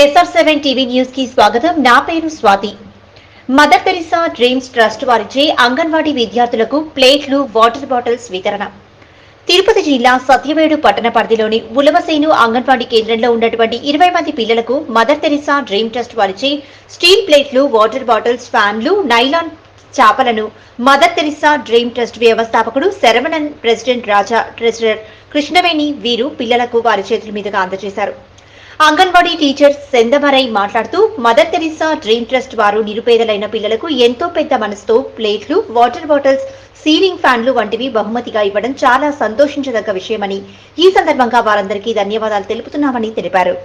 SR seven TV న్యూస్కి స్వాగతం. నా పేరు Swathi. Mother Teresa Dreams Trust వారిచే అంగన్వాడీ విద్యార్థులకు ప్లేట్లు వాటర్ బాటిల్స్ వితరణ. తిరుపతి జిల్లా సత్యవేడు పట్టణ పరిధిలోని ఉలవసేను అంగన్వాడీ కేంద్రంలో ఉన్నటువంటి ఇరవై మంది పిల్లలకు మదర్ తెరిసా డ్రీమ్ ట్రస్ట్ వారిచే స్టీల్ ప్లేట్లు వాటర్ బాటిల్స్ ఫ్యాన్లు నైలాన్ చేపలను మదర్ తెరిసా డ్రీమ్ ట్రస్ట్ వ్యవస్థాపకుడు శరవణన్ ప్రెసిడెంట్ రాజా ట్రెజరర్ కృష్ణవేణి వీరు పిల్లలకు వారి చేతుల మీదుగా అందజేశారు. అంగన్వాడీ టీచర్ సెందమరై మాట్లాడుతూ మదర్ తెరిసా డ్రీమ్ ట్రస్ట్ వారు నిరుపేదలైన పిల్లలకు ఎంతో పెద్ద మనసుతో ప్లేట్లు వాటర్ బాటిల్స్ సీలింగ్ ఫ్యాన్లు వంటివి బహుమతిగా ఇవ్వడం చాలా సంతోషించదగ్గ విషయమని ఈ సందర్భంగా వారందరికీ ధన్యవాదాలు తెలుపుతున్నామని తెలిపారు.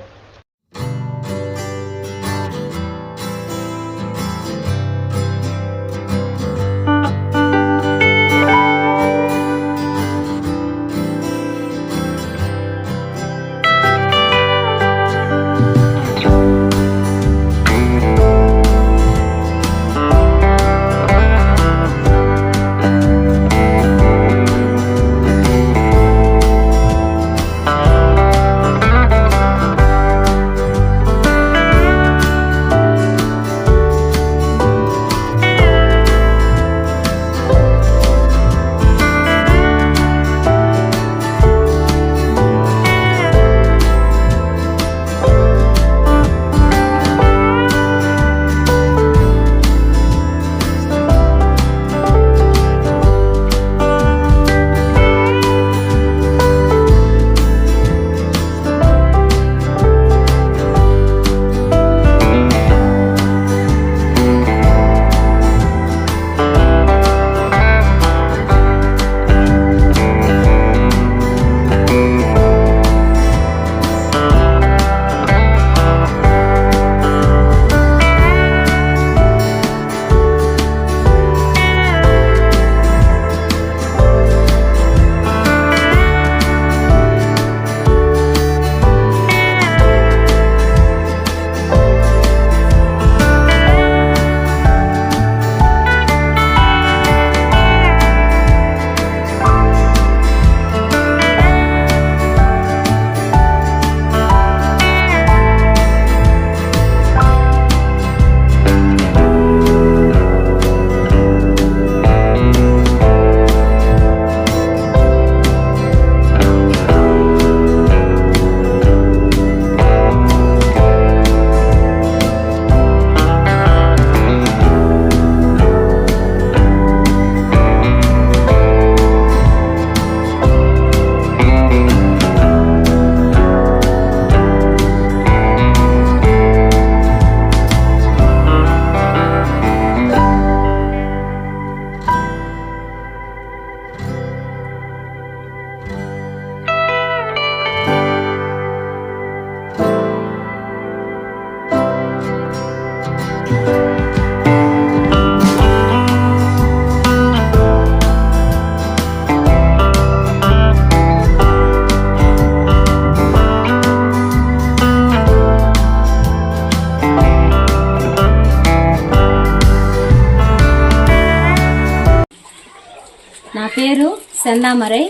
నా పేరు చందామరై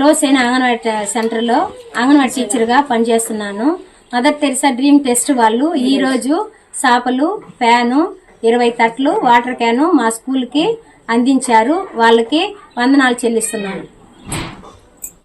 లోసేన అంగన్వాడీ సెంటర్లో అంగన్వాడీ టీచర్గా పనిచేస్తున్నాను. మదర్ తెరిసా డ్రీమ్ టెస్ట్ వాళ్ళు ఈరోజు చాపలు చేపలు ఫ్యాను ఇరవై తట్లు వాటర్ క్యాను మా స్కూల్కి అందించారు. వాళ్ళకి వందనాలు చెల్లిస్తున్నాను.